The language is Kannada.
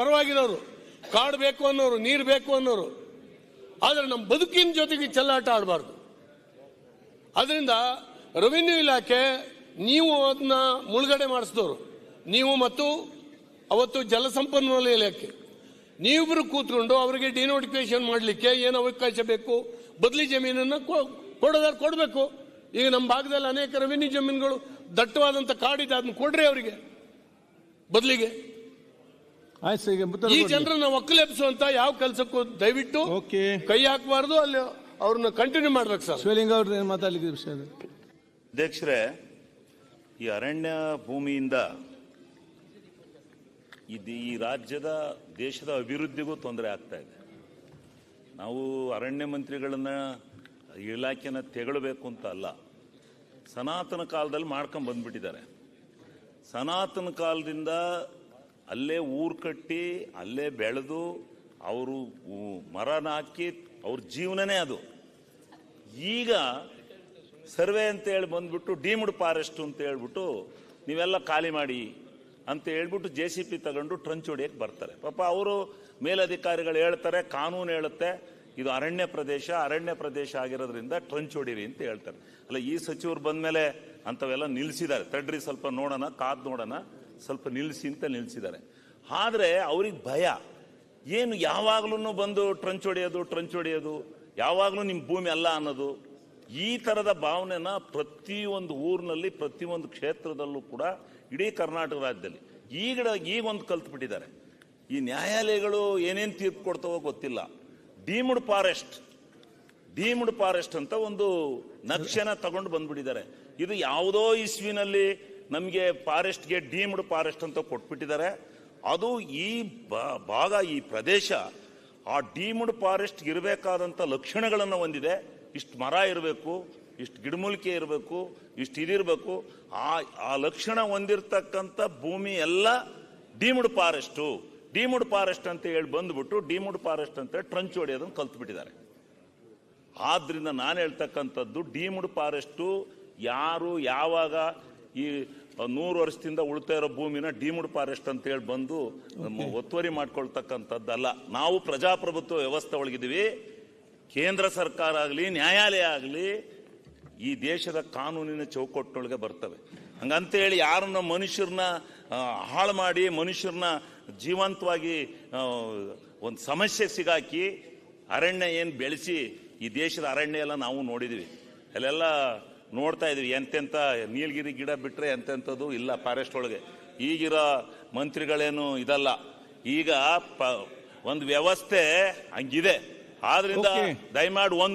ಪರವಾಗಿರೋರು. ಕಾಡು ಬೇಕು ಅನ್ನೋರು, ನೀರು ಬೇಕು ಅನ್ನೋರು. ಆದರೆ ನಮ್ಮ ಬದುಕಿನ ಜೊತೆಗೆ ಚೆಲ್ಲಾಟ ಆಡಬಾರ್ದು. ಅದರಿಂದ ರೆವಿನ್ಯೂ ಇಲಾಖೆ ನೀವು ಅದನ್ನ ಮುಳುಗಡೆ ಮಾಡಿಸಿದವರು ನೀವು ಮತ್ತು ಅವತ್ತು ಜಲಸಂಪನ್ಮೂಲ ಇಲಾಖೆ. ನೀವಿಬ್ರು ಕೂತ್ಕೊಂಡು ಅವರಿಗೆ ಡಿನೋಟಿಫಿಕೇಶನ್ ಮಾಡಲಿಕ್ಕೆ ಏನು ಅವಕಾಶ ಬೇಕು? ಬದಲಿ ಜಮೀನನ್ನು ಕೊಡೋದಾದ್ರೆ ಕೊಡಬೇಕು. ಈಗ ನಮ್ಮ ಭಾಗದಲ್ಲಿ ಅನೇಕ ರೆವಿನ್ಯೂ ಜಮೀನುಗಳು ದಟ್ಟವಾದಂಥ ಕಾಡಿದೆ ಅದನ್ನ ಕೊಡ್ರಿ ಅವರಿಗೆ. ಬದಲಿಗೆ. ಆಯ್ತು ಸರ್ ಈಗ ಈ. ಜನರನ್ನ ಒಕ್ಕಲೆಬ್ಸುವಂತ ಯಾವ ಕೆಲಸಕ್ಕೂ ದಯವಿಟ್ಟು ಓಕೆ ಕೈ ಹಾಕಬಾರ್ದು ಅಲ್ಲಿ ಅವ್ರನ್ನ ಕಂಟಿನ್ಯೂ ಮಾಡ್ಬೇಕು ಸರ್ ಶಿವಲಿಂಗ ಅವ್ರದ್ದು ಏನು ಮಾತಾಡಲಿಕ್ಕೆ ವಿಷಯ? ಅಧ್ಯಕ್ಷರೇ ಈ ಅರಣ್ಯ ಭೂಮಿಯಿಂದ ಇದು ಈ ರಾಜ್ಯದ ದೇಶದ ಅಭಿವೃದ್ಧಿಗೂ ತೊಂದರೆ ಆಗ್ತಾ ಇದೆ ನಾವು ಅರಣ್ಯ ಮಂತ್ರಿಗಳನ್ನ ಇಲಾಖೆನ ತೆಗಳಬೇಕು ಅಂತ ಅಲ್ಲ ಸನಾತನ ಕಾಲದಲ್ಲಿ ಮಾಡ್ಕೊಂಡು ಬಂದ್ಬಿಟ್ಟಿದ್ದಾರೆ ಸನಾತನ ಕಾಲದಿಂದ ಅಲ್ಲೇ ಊರು ಕಟ್ಟಿ, ಅಲ್ಲೇ ಬೆಳೆದು ಅವರು ಮರನ ಹಾಕಿ ಅವ್ರ ಜೀವನನೇ ಅದು. ಈಗ ಸರ್ವೆ ಅಂತ ಹೇಳಿ ಬಂದ್ಬಿಟ್ಟು ಡೀಮ್ಡ್ ಫಾರೆಸ್ಟ್ ಅಂತ ಹೇಳ್ಬಿಟ್ಟು ನೀವೆಲ್ಲ ಖಾಲಿ ಮಾಡಿ ಅಂತ ಹೇಳ್ಬಿಟ್ಟು ಜೆ ಸಿ ಪಿ ತಗೊಂಡು ಟ್ರಂಚ್ ಹೊಡಿಯಕ್ಕೆ ಬರ್ತಾರೆ. ಪಾಪ ಅವರು ಮೇಲಧಿಕಾರಿಗಳು ಹೇಳ್ತಾರೆ, ಕಾನೂನು ಹೇಳುತ್ತೆ, ಇದು ಅರಣ್ಯ ಪ್ರದೇಶ ಅರಣ್ಯ ಪ್ರದೇಶ ಆಗಿರೋದ್ರಿಂದ ಟ್ರಂಚ್ ಹೊಡಿರಿ ಅಂತ ಹೇಳ್ತಾರೆ. ಅಲ್ಲ, ಈ ಸಚಿವರು ಬಂದ್ಮೇಲೆ ಅಂಥವೆಲ್ಲ ನಿಲ್ಲಿಸಿದ್ದಾರೆ ತಡ್ರಿ ಸ್ವಲ್ಪ ನೋಡೋಣ, ಕಾದ್ ನೋಡೋಣ. ಸ್ವಲ್ಪ ನಿಲ್ಲಿಸಿ ಅಂತ ನಿಲ್ಲಿಸಿದ್ದಾರೆ. ಆದರೆ ಅವ್ರಿಗೆ ಭಯ. ಏನು ಯಾವಾಗಲೂ ಬಂದು ಟ್ರಂಚ್ ಹೊಡೆಯೋದು ಟ್ರಂಚ್ ಹೊಡೆಯೋದು, ಯಾವಾಗಲೂ ನಿಮ್ಮ ಭೂಮಿ ಅಲ್ಲ ಅನ್ನೋದು. ಈ ಥರದ ಭಾವನೆನ ಪ್ರತಿಯೊಂದು ಊರಿನಲ್ಲಿ, ಪ್ರತಿಯೊಂದು ಕ್ಷೇತ್ರದಲ್ಲೂ ಕೂಡ ಇಡೀ ಕರ್ನಾಟಕ ರಾಜ್ಯದಲ್ಲಿ. ಈಗ ಈಗ ಒಂದು ಕಲ್ತ್ಬಿಟ್ಟಿದ್ದಾರೆ ಈ ನ್ಯಾಯಾಲಯಗಳು ಏನೇನು ತೀರ್ಪು ಕೊಡ್ತಾವೋ ಗೊತ್ತಿಲ್ಲ. Deemed forest. ಡೀಮ್ಡ್ ಫಾರೆಸ್ಟ್ ಅಂತ ಒಂದು ನಕ್ಷೆನ ತಗೊಂಡು ಬಂದ್ಬಿಟ್ಟಿದ್ದಾರೆ. ಇದು ಯಾವುದೋ ಇಸ್ವಿನಲ್ಲಿ ನಮಗೆ ಫಾರೆಸ್ಟ್ಗೆ ಡೀಮ್ಡ್ ಫಾರೆಸ್ಟ್ ಅಂತ ಕೊಟ್ಬಿಟ್ಟಿದ್ದಾರೆ. ಅದು ಈ ಭಾಗ, ಈ ಪ್ರದೇಶ ಆ ಡೀಮ್ಡ್ ಫಾರೆಸ್ಟ್ ಇರಬೇಕಾದಂಥ ಲಕ್ಷಣಗಳನ್ನು ಹೊಂದಿದೆ. ಇಷ್ಟು ಮರ ಇರಬೇಕು, ಇಷ್ಟು ಗಿಡಮೂಲಿಕೆ ಇರಬೇಕು, ಇಷ್ಟು ಇದಿರಬೇಕು. ಆ ಆ ಲಕ್ಷಣ ಹೊಂದಿರತಕ್ಕಂಥ ಭೂಮಿ ಎಲ್ಲ ಡೀಮ್ಡ್ ಫಾರೆಸ್ಟು. ಡೀಮ್ಡ್ ಫಾರೆಸ್ಟ್ ಅಂತ ಹೇಳಿ ಬಂದ್ಬಿಟ್ಟು ಡೀಮ್ಡ್ ಫಾರೆಸ್ಟ್ ಅಂತ ಟ್ರಂಚ್ ಹೊಡೆಯೋದನ್ನು ಕಲ್ತ್ಬಿಟ್ಟಿದ್ದಾರೆ. ಆದ್ದರಿಂದ ನಾನು ಹೇಳ್ತಕ್ಕಂಥದ್ದು ಡೀಮ್ಡ್ ಫಾರೆಸ್ಟು ಯಾರು ಯಾವಾಗ ಈ ನೂರು ವರ್ಷದಿಂದ ಉಳ್ತಾ ಇರೋ ಭೂಮಿನ ಡಿಮುಡ್ ಫಾರೆಸ್ಟ್ ಅಂತ ಹೇಳಿ ಬಂದು ನಮ್ಮ ಒತ್ತುವರಿ ಮಾಡ್ಕೊಳ್ತಕ್ಕಂಥದ್ದಲ್ಲ. ನಾವು ಪ್ರಜಾಪ್ರಭುತ್ವ ವ್ಯವಸ್ಥೆ ಒಳಗಿದ್ದೀವಿ. ಕೇಂದ್ರ ಸರ್ಕಾರ ಆಗಲಿ ನ್ಯಾಯಾಲಯ ಆಗಲಿ ಈ ದೇಶದ ಕಾನೂನಿನ ಚೌಕಟ್ಟಿನೊಳಗೆ ಬರ್ತವೆ. ಹಂಗಂತೇಳಿ ಯಾರನ್ನ ಮನುಷ್ಯರನ್ನ ಹಾಳು ಮಾಡಿ ಮನುಷ್ಯರನ್ನ ಜೀವಂತವಾಗಿ ಒಂದು ಸಮಸ್ಯೆ ಸಿಗಾಕಿ ಅರಣ್ಯ ಏನು ಬೆಳೆಸಿ ಈ ದೇಶದ ಅರಣ್ಯ ಎಲ್ಲ ನಾವು ನೋಡಿದ್ದೀವಿ ಅಲ್ಲೆಲ್ಲ ನೋಡ್ತಾ ಇದ್ದೀವಿ ಎಂತೆಂಥ ನೀಲಗಿರಿ ಗಿಡ ಬಿಟ್ಟರೆ ಎಂತೆಂಥದ್ದು ಇಲ್ಲ ಫಾರೆಸ್ಟ್ ಒಳಗೆ. ಈಗಿರೋ ಮಂತ್ರಿಗಳೇನು ಇದಲ್ಲ. ಈಗ ಪ ಒಂದು ವ್ಯವಸ್ಥೆ ಹಂಗಿದೆ. ಆದ್ರಿಂದ. ದಯಮಾಡಿ ಒಂದು